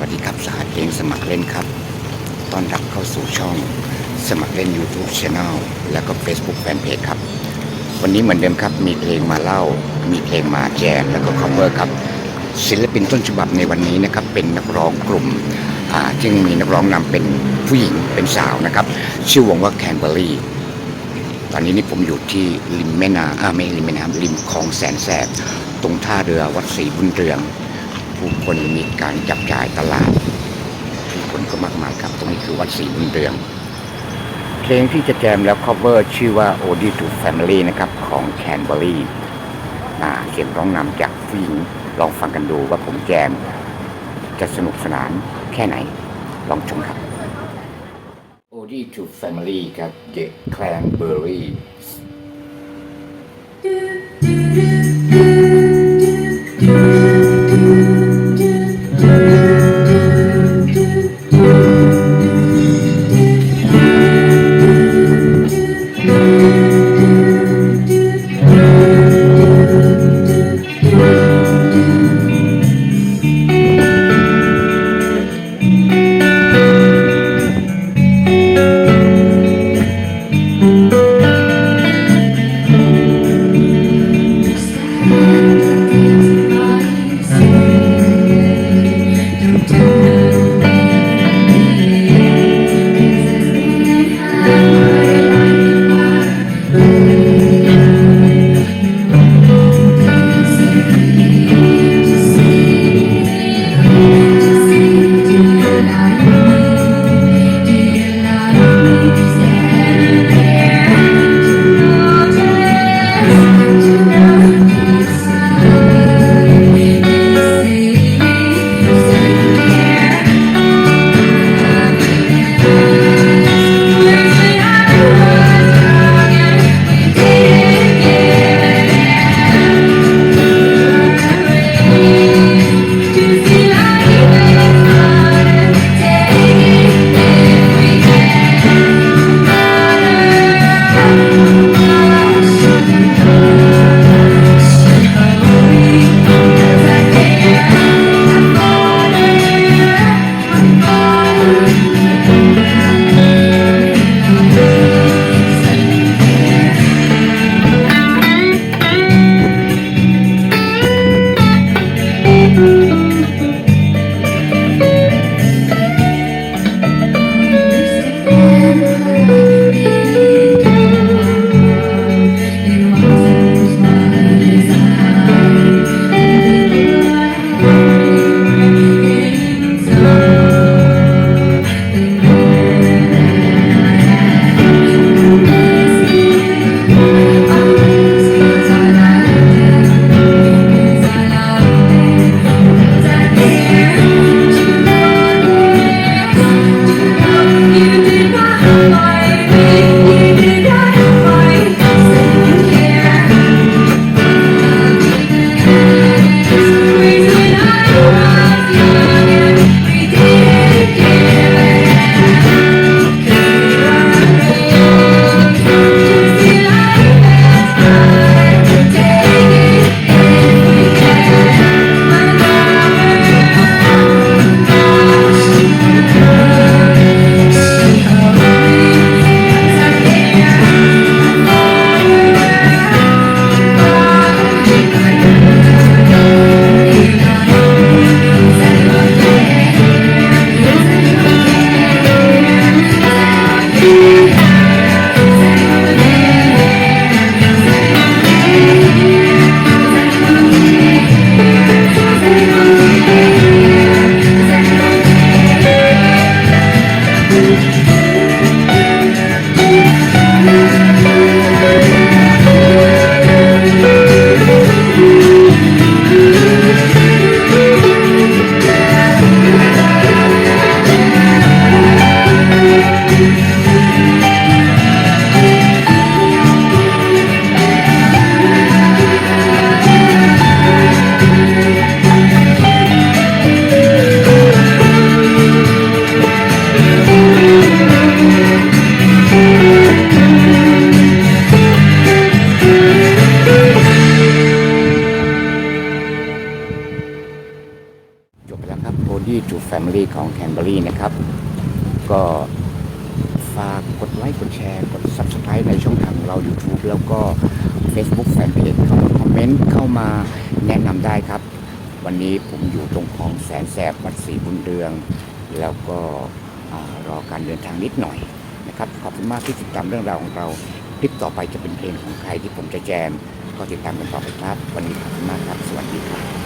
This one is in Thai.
วัสดีครับสหเพลงสมัครเล่นครับต้อนรับเข้าสู่ช่องสมัครเล่น YouTube Channel แล้วก็ Facebook Fanpage ครับ วันนี้เหมือนเดิมครับ มีเพลงมาเล่า มีเพลงมาแจมแล้วก็ cover ครับ ศิลปินต้นฉบับในวันนี้นะครับ เป็นนักร้องกลุ่มซึ่งมีนักร้องนำเป็นผู้หญิงเป็นสาวนะครับ ชื่อวงว่าแคนเบอรี่ตอนนี้นี่ผมอยู่ที่ริมแม่น้ำอ่าไม่ริมแม่น้ำริมคลองแสนแสบตรงท่าเรือวัดศรีบุญเรือง ผู้คนมีการจับจ่ายตลาดผู้คนก็มากมายครับตรงนี้คือวัดศรีบุญเรือง เพลงที่จะแจมแล้ว cover ชื่อว่า Ode to Family นะครับของ Canberry อ่เสียงร้องนำจากผู้หญิงลองฟังกันดูว่าผมแจม จะสนุกสนานแค่ไหน ลองชมครับ Ode to Family ครับ The Cranberry เ Family ของ Canberry นะครับ ก็ฝากกดไลค์กดแชร์ กด Subscribe ในช่องทางเรา YouTube แล้วก็ Facebook Fanpage เข้ามาคอมเมนต์เข้ามาแนะนำได้ครับ วันนี้ผมอยู่ตรงคลองแสนแสบวัดศรีบุญเรือง แล้วก็รอการเดินทางนิดหน่อยนะครับ ขอบคุณมากที่ติดตามเรื่องราวของเราคลิปต่อไปจะเป็นเพลงของใครที่ผมจะแจม ก็ติดตามกันต่อไปครับ วันนี้ขอบคุณมากครับ สวัสดีครับ